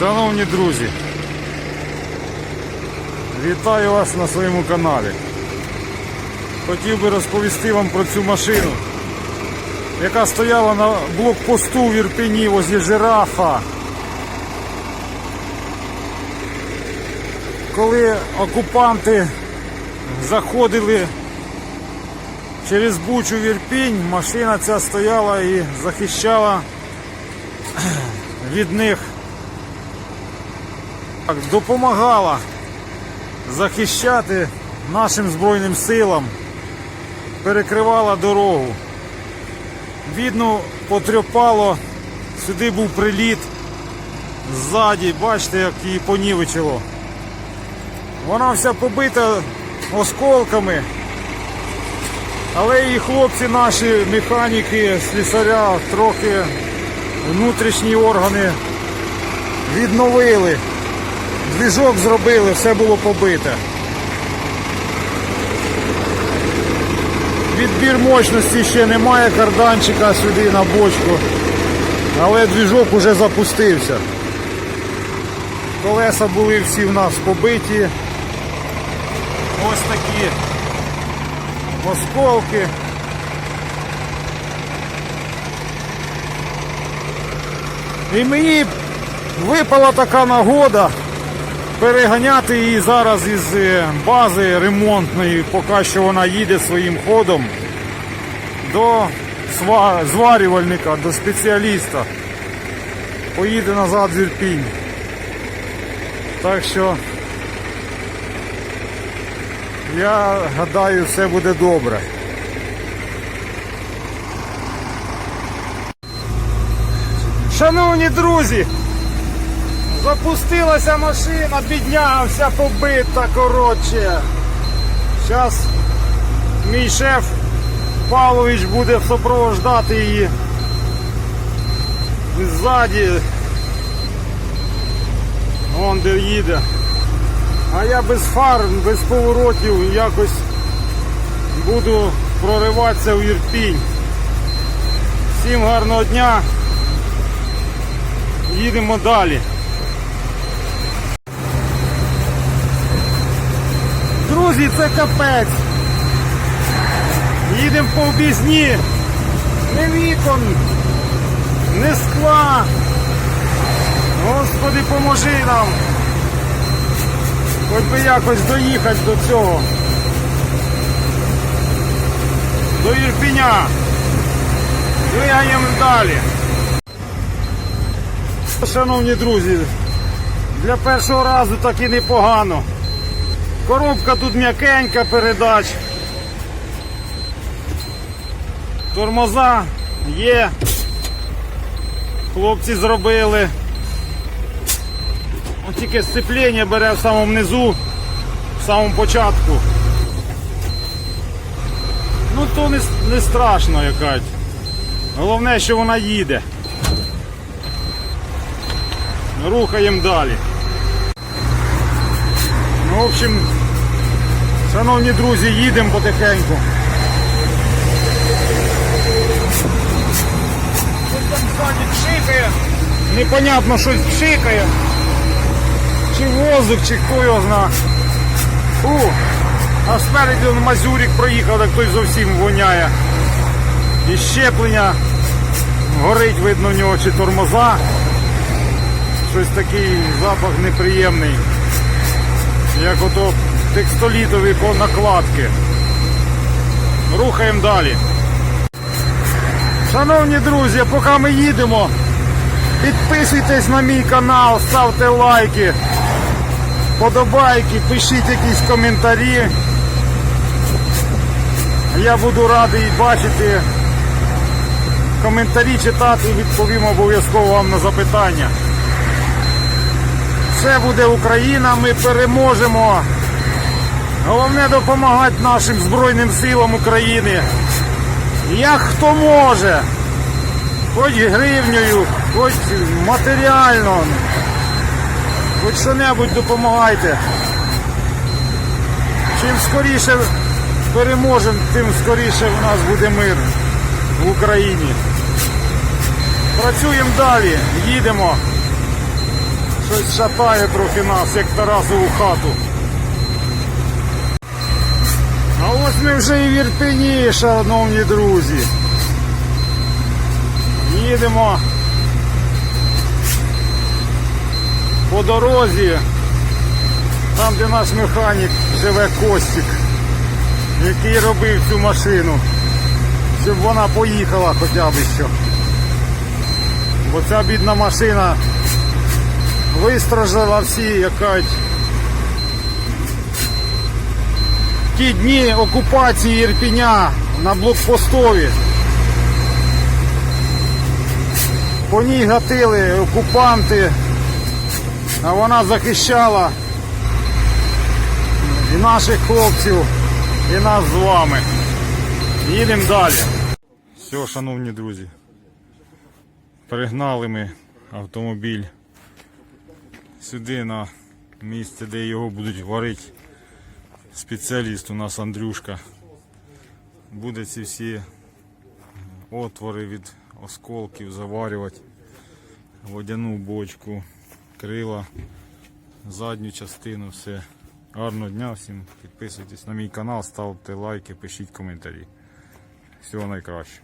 Шановні друзі, вітаю вас на своєму каналі. Хотів би розповісти вам про цю машину, яка стояла на блокпосту в Ірпені возле жирафа. Коли окупанти заходили через Бучу в Ірпінь, машина ця стояла і захищала від них допомагала захищати нашим Збройним силам, перекривала дорогу. Видно, потрьопало, сюди був приліт ззаді, бачите, як її понівечило. Вона вся побита осколками, але і хлопці наші, механіки, слісаря, трохи внутрішні органи відновили. Двіжок зробили, все було побите. Відбір мощності ще немає карданчика сюди на бочку, але двіжок уже запустився. Колеса були всі в нас побиті. Ось такі осколки. І мені випала така нагода переганяти її зараз із е, бази ремонтної, поки що вона їде своїм ходом до зварювальника, до спеціаліста. Поїде назад в Ірпінь. Так що я гадаю, все буде добре. Шановні друзі, запустилася машина, бідня, вся побита, коротше. Зараз мій шеф Павлович буде супровождати її ззаді. Вон де їде. А я без фар, без поворотів якось буду прориватися в Ірпінь. Всім гарного дня. Їдемо далі. Друзі, це капець. Їдемо по об'їзні. Не вікон, не скла. Господи, поможи нам. Хоч би якось доїхати до цього. До Ірпіня. Двигаємо далі. Шановні друзі, для першого разу так і непогано. Коробка тут м'якенька передач. Тормоза є. Хлопці зробили. От тільки сцеплення бере в самому низу, в самому початку. Ну то не, не страшно якась. Головне, що вона їде. Рухаємо далі. Ну, в общем, шановні друзі, їдемо потихеньку. Непонятно щось пшикає. Чи воздух, чи хто його зна. Фу. А спереді он Мазюрик проїхав, так той зовсім воняє. І щеплення. Горить, видно, в нього чи тормоза. Щось такий запах неприємний. Як ото текстолітові накладки. Рухаємо далі. Шановні друзі, поки ми їдемо, підписуйтесь на мій канал, ставте лайки, подобайки, пишіть якісь коментарі. Я буду радий бачити коментарі читати і відповім обов'язково вам на запитання. Все буде Україна, ми переможемо. Головне допомагати нашим Збройним силам України. Як хто може. Хоч гривнею, хоч матеріально. Хоч що-небудь допомагайте. Чим скоріше переможемо, тим скоріше в нас буде мир в Україні. Працюємо далі, їдемо. Щось шатає трохи нас, як Тарасову хату. А ось ми вже і в Ірпені, шановні друзі. Їдемо по дорозі, там де наш механік живе Костік, який робив цю машину, щоб вона поїхала хоча б що. Бо ця бідна машина вистраждала всі, як кажуть, ті дні окупації Ірпіня на блокпостові. По ній гатили окупанти, а вона захищала і наших хлопців, і нас з вами. Їдемо далі. Все, шановні друзі. Перегнали ми автомобіль сюди на місце, де його будуть варити. Спеціаліст у нас Андрюшка. Буде ці всі отвори від осколків заварювати. Водяну бочку, крила, задню частину, все. Гарного дня всім. Підписуйтесь на мій канал, ставте лайки, пишіть коментарі. Всього найкращого.